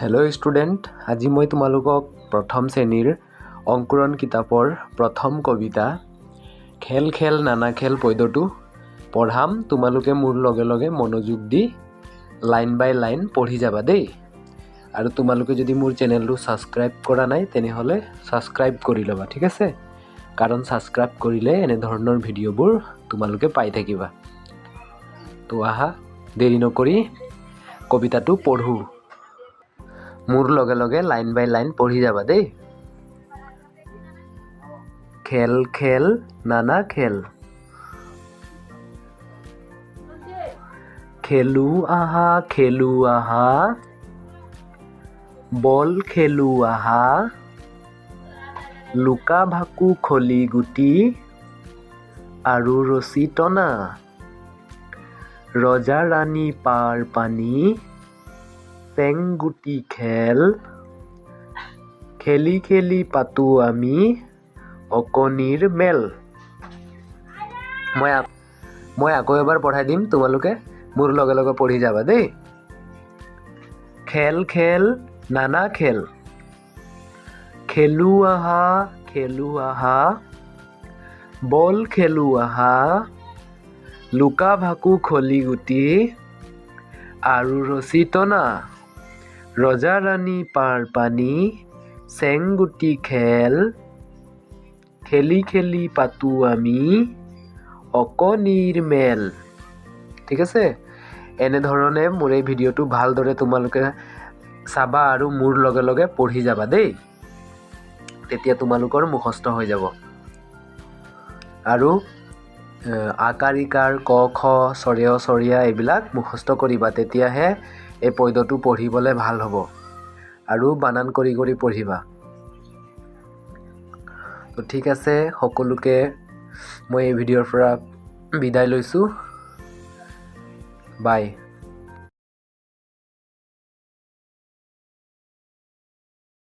Hello student আজি মই তোমালোকক প্ৰথম শ্ৰেণীৰ অংকুৰণ কিতাপৰ প্ৰথম কবিতা খেল খেল নানা খেল পদ্যটো পঢ়াম। তোমালোকে মোৰ লগে লগে মনোযোগ দি লাইন বাই লাইন পঢ়ি যাবা দেই। আৰু তোমালোকে যদি মোৰ চেনেলটো ছাবস্ক্ৰাইব কৰা নাই তেনেহ'লে ছাবস্ক্ৰাইব কৰি ল'বা ঠিক আছে? কাৰণ ছাবস্ক্ৰাইব কৰিলে এনেধৰণৰ ভিডিঅ'বোৰ তোমালোকে পাই থাকিবা। তো আহা দেৰি নকৰি কবিতাটো পঢ়োঁ। মোৰ লগে লগে লাইন বাই লাইন পঢ়ি যাবা দেই। খেল খেল, নানা খেল। খেলো আহা খেলো আহা। বল, খেলো আহা। লুকা ভাকু, খলি গুটি। আৰু ৰছী টনা। ৰজা ৰাণী পাৰ পানী। চেংগুটি খেল খেলি খেলি পাতো আমি অকণিৰ মেল মই মই আকৌ এবাৰ পঢ়াই দিম তোমালোকে মোৰ লগে লগে পঢ়ি যাবা দেই খেল খেল নানা খেল খেলো আহা খেলো আহা বল খেলো আহা লুকা ভাকু খলি গুটি আৰু ৰছী টনা ৰজা ৰাণী পাৰ পানী চেংগুটি খেল খেলি খেলি পাতো আমি অকণিৰ মেল। ঠিক আছে? এনেধৰণে মোৰ এই ভিডিঅ'টো ভালদৰে তোমালোকে চাবা আৰু মোৰ লগে লগে পঢ়ি যাবা দেই। তেতিয়া তোমালোকৰ মুখস্থ হৈ যাব। আৰু আকাৰ ইকাৰ ক খ চৰেয় চৰিয়া এইবিলাক মুখস্থ কৰিবা তেতিয়াহে এই পদ্যটো পঢ়িবলৈ ভাল হ'ব। আৰু বানান কৰি কৰি পঢ়িবা। তো ঠিক আছে সকলোকে মই এই ভিডিঅ'ৰ পৰা বিদায় লৈছোঁ। বাই।